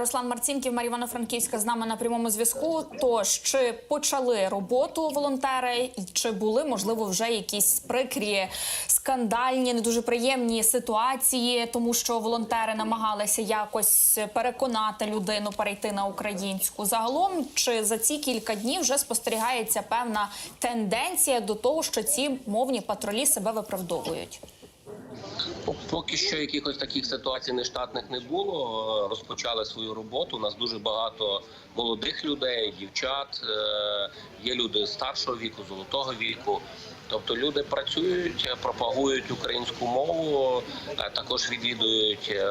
Руслан Марцінків, Марія Івано-Франківська з нами на прямому зв'язку. Тож чи почали роботу волонтери, чи були можливо вже якісь прикрі, скандальні, не дуже приємні ситуації, тому що волонтери намагалися якось переконати людину перейти на українську. Загалом, чи за ці кілька днів вже спостерігається певна тенденція до того, що ці мовні патрулі себе виправдовують? Поки що якихось таких ситуацій нештатних не було. Розпочали свою роботу. У нас дуже багато молодих людей, дівчат. е, Є люди старшого віку, золотого віку. Тобто люди працюють, пропагують українську мову, е, також відвідують е,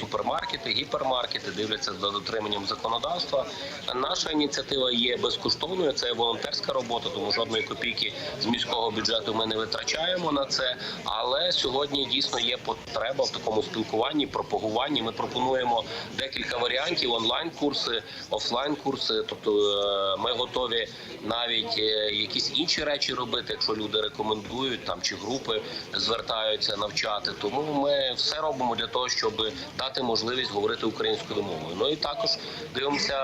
супермаркети, гіпермаркети, дивляться за дотриманням законодавства. Наша ініціатива є безкоштовною. Це волонтерська робота, тому жодної копійки з міського бюджету ми не витрачаємо на це. Але сьогодні дійсно є потреба в такому спілкуванні, пропагуванні. Ми пропонуємо декілька варіантів: онлайн-курси, офлайн-курси. Тобто е, ми готові навіть е, якісь інші речі робити, якщо люди рекомендують там чи групи звертаються навчати. Тому ми все робимо для того, щоб дати можливість говорити українською мовою. Ну і також дивимося,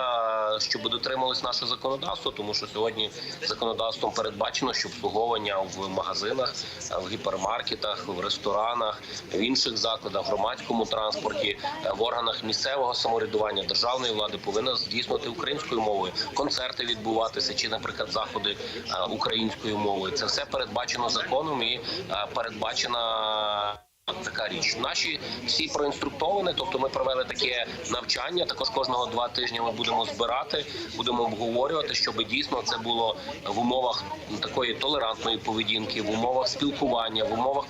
щоб дотрималось наше законодавство, тому що сьогодні законодавством передбачено, що обслуговування в магазинах, в гіпермаркетах, в ресторанах, в інших закладах, в громадському транспорті, в органах місцевого самоврядування державної влади повинна здійснювати українською мовою, концерти відбуватися чи, наприклад, заходи е, українською мовою. Це все передбачено законом і е, передбачена. Така річ наші всі проінструктовані, тобто ми провели таке навчання. Також кожного два тижні ми будемо збирати, будемо обговорювати, щоб дійсно це було в умовах такої толерантної поведінки, в умовах спілкування, в умовах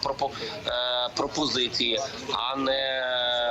е, пропозиції, а не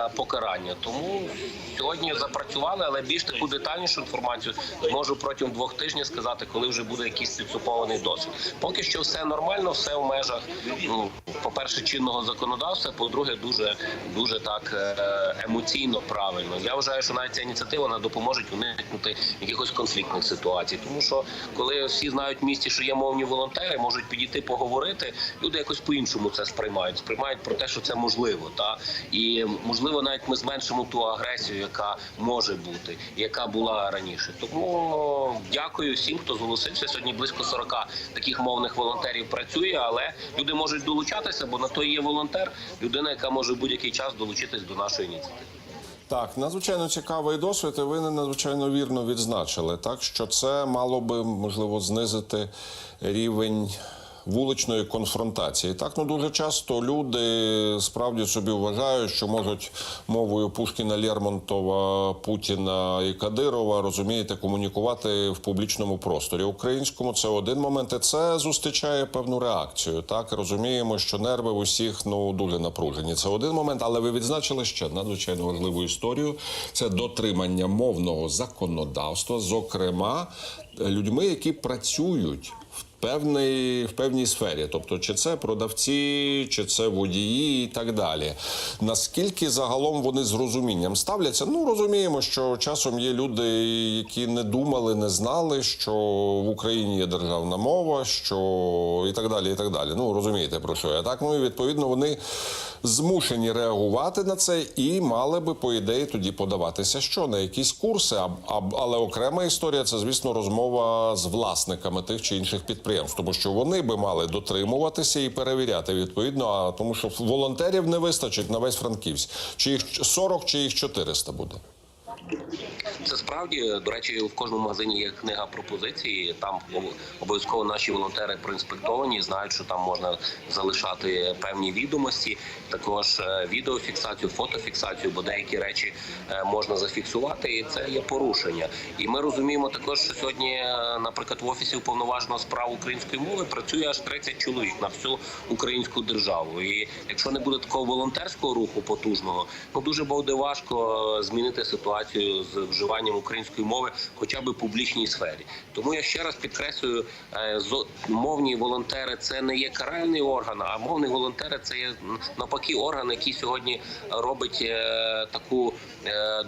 покарання. Тому сьогодні запрацювали, але більш таку детальнішу інформацію зможу протягом двох тижнів сказати, коли вже буде якийсь підсупований досвід. Поки що все нормально, все в межах ну, по перше, чинного законодавства. По-друге, дуже дуже так е, емоційно правильно. Я вважаю, що навіть ця ініціатива вона допоможе уникнути якихось конфліктних ситуацій. Тому що коли всі знають в місті, що є мовні волонтери, можуть підійти поговорити. Люди якось по-іншому це сприймають. Сприймають про те, що це можливо, та і можливо, навіть ми зменшимо ту агресію, яка може бути, яка була раніше. Тому дякую всім, хто зголосився. Сьогодні близько 40 таких мовних волонтерів працює, але люди можуть долучатися, бо на то є волонтер, людина, яка може будь-який час долучитись до нашої ініціативи. Так, надзвичайно цікавий досвід, і ви надзвичайно вірно відзначили, так що це мало би можливо знизити рівень. Вуличної конфронтації так ну дуже часто люди справді собі вважають, що можуть мовою Пушкіна, Лермонтова, Путіна і Кадирова розумієте комунікувати в публічному просторі. Українському це один момент, і це зустрічає певну реакцію. Так розуміємо, що нерви в усіх ну дуже напружені. Це один момент, але ви відзначили ще надзвичайно важливу історію: це дотримання мовного законодавства, зокрема людьми, які працюють певний в певній сфері, тобто чи це продавці, чи це водії, і так далі. Наскільки загалом вони з розумінням ставляться? Ну розуміємо, що часом є люди, які не думали, не знали, що в Україні є державна мова, що і так далі. І так далі. Ну розумієте про що я так. Ну і відповідно вони змушені реагувати на це і мали би по ідеї тоді подаватися що на якісь курси. А, а але окрема історія це звісно розмова з власниками тих чи інших підприємств, тому що вони би мали дотримуватися і перевіряти відповідно. А тому, що волонтерів не вистачить на весь франківськ. Чи їх 40, чи їх 400 буде. Це справді до речі, в кожному магазині є книга пропозиції. Там обов'язково наші волонтери проінспектовані, знають, що там можна залишати певні відомості, також е, відеофіксацію, фотофіксацію, бо деякі речі е, можна зафіксувати, і це є порушення. І ми розуміємо також, що сьогодні, е, наприклад, в офісі уповноваженого справ української мови працює аж 30 чоловік на всю українську державу. І якщо не буде такого волонтерського руху потужного, ну дуже буде важко змінити ситуацію з вживанням української мови, хоча б публічній сфері. Тому я ще раз підкреслюю, е, мовні волонтери це не є каральний орган, а мовні волонтери це є навпаки орган, який сьогодні робить е, таку е,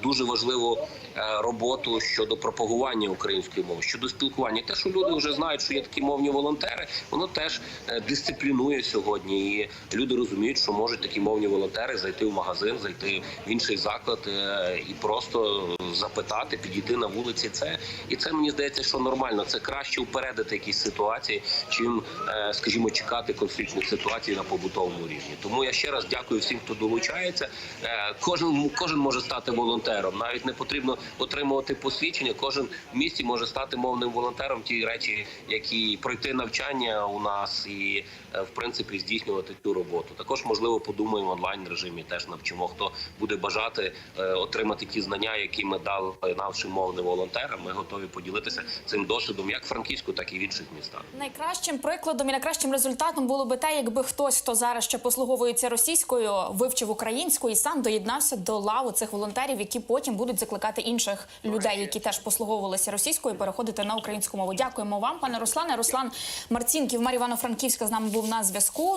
дуже важливу е, роботу щодо пропагування української мови, щодо спілкування. Те, що люди вже знають, що є такі мовні волонтери, воно теж е, дисциплінує сьогодні. І люди розуміють, що можуть такі мовні волонтери зайти в магазин, зайти в інший заклад е, і просто запитати, підійти на вулиці. Це і це мені здається, що нормально. Це краще упередити якісь ситуації, чим, е, скажімо, чекати конфліктних ситуацій на побутовому рівні. Тому я ще раз дякую всім, хто долучається. Е, Кожен кожен може стати волонтером. Навіть не потрібно отримувати посвідчення. Кожен в місті може стати мовним волонтером. Ті речі, які пройти навчання у нас і е, в принципі здійснювати цю роботу. Також можливо подумаємо в онлайн режимі. Теж навчимо, хто буде бажати е, отримати ті знання, які ми дали нашим мовним волонтерам. Ми готові поділитися цим досвідом як Франківську, так і в інших містах. Найкращим прикладом і найкращим результатом було би те, якби хтось, хто зараз ще послуговується російською, вивчив українську і сам доєднався до лаву цих волонтерів, які потім будуть закликати інших людей, які теж послуговувалися російською, переходити на українську мову. Дякуємо вам, пане Руслане. Руслан Марцінків, Марі Івано-Франківська з нами був на зв'язку.